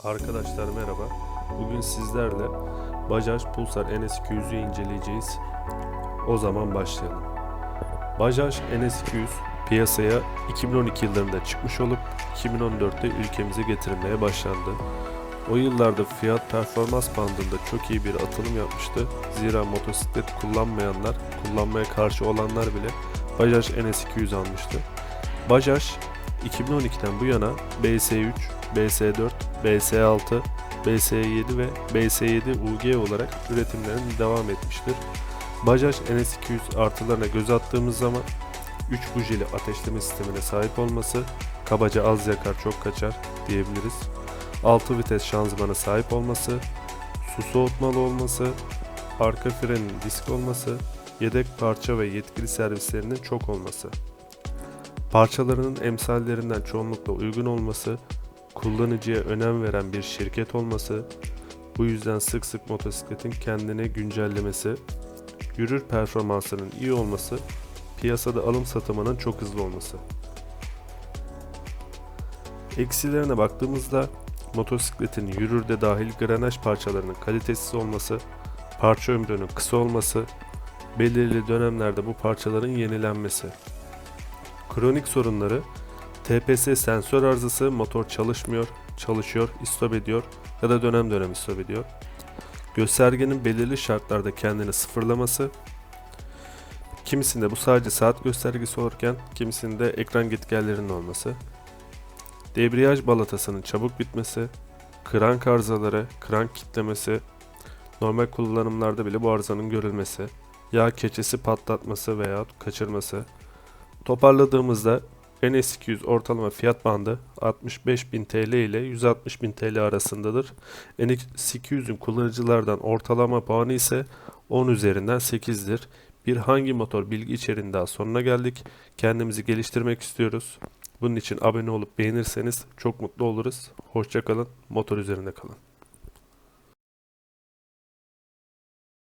Arkadaşlar merhaba. Bugün sizlerle Bajaj Pulsar NS200'ü inceleyeceğiz. O zaman başlayalım. Bajaj NS200 piyasaya 2012 yıllarında çıkmış olup 2014'te ülkemize getirilmeye başlandı. O yıllarda fiyat performans bandında çok iyi bir atılım yapmıştı. Zira motosiklet kullanmayanlar, kullanmaya karşı olanlar bile Bajaj NS200 almıştı. Bajaj 2012'den bu yana BS3, BS4, BS6, BS7 ve BS7 UG olarak üretimlerine devam etmiştir. Bajaj NS200 artılarına göz attığımız zaman 3 bujeli ateşleme sistemine sahip olması, kabaca az yakar çok kaçar diyebiliriz. 6 vites şanzımana sahip olması, su soğutmalı olması, arka frenin disk olması, yedek parça ve yetkili servislerinin çok olması. Parçalarının emsallerinden çoğunlukla uygun olması, kullanıcıya önem veren bir şirket olması, bu yüzden sık sık motosikletin kendine güncellemesi, yürür performansının iyi olması, piyasada alım satımının çok hızlı olması. Eksilerine baktığımızda motosikletin yürürde dahil granaj parçalarının kalitesiz olması, parça ömrünün kısa olması, belirli dönemlerde bu parçaların yenilenmesi. Kronik sorunları TPS sensör arızası motor çalışmıyor, çalışıyor, istop ediyor ya da dönem dönem istop ediyor. Göstergenin belirli şartlarda kendini sıfırlaması. Kimisinde bu sadece saat göstergesi olurken kimisinde ekran gitgellerinin olması. Debriyaj balatasının çabuk bitmesi, krank arızaları, krank kitlemesi, normal kullanımlarda bile bu arızanın görülmesi, yağ keçesi patlatması veya kaçırması, Toparladığımızda NS200 ortalama fiyat bandı 65.000 TL ile 160.000 TL arasındadır. NS200'ün kullanıcılardan ortalama puanı ise 10 üzerinden 8'dir. Bir hangi motor bilgi içeriğinin daha sonuna geldik. Kendimizi geliştirmek istiyoruz. Bunun için abone olup beğenirseniz çok mutlu oluruz. Hoşçakalın, motor üzerinde kalın.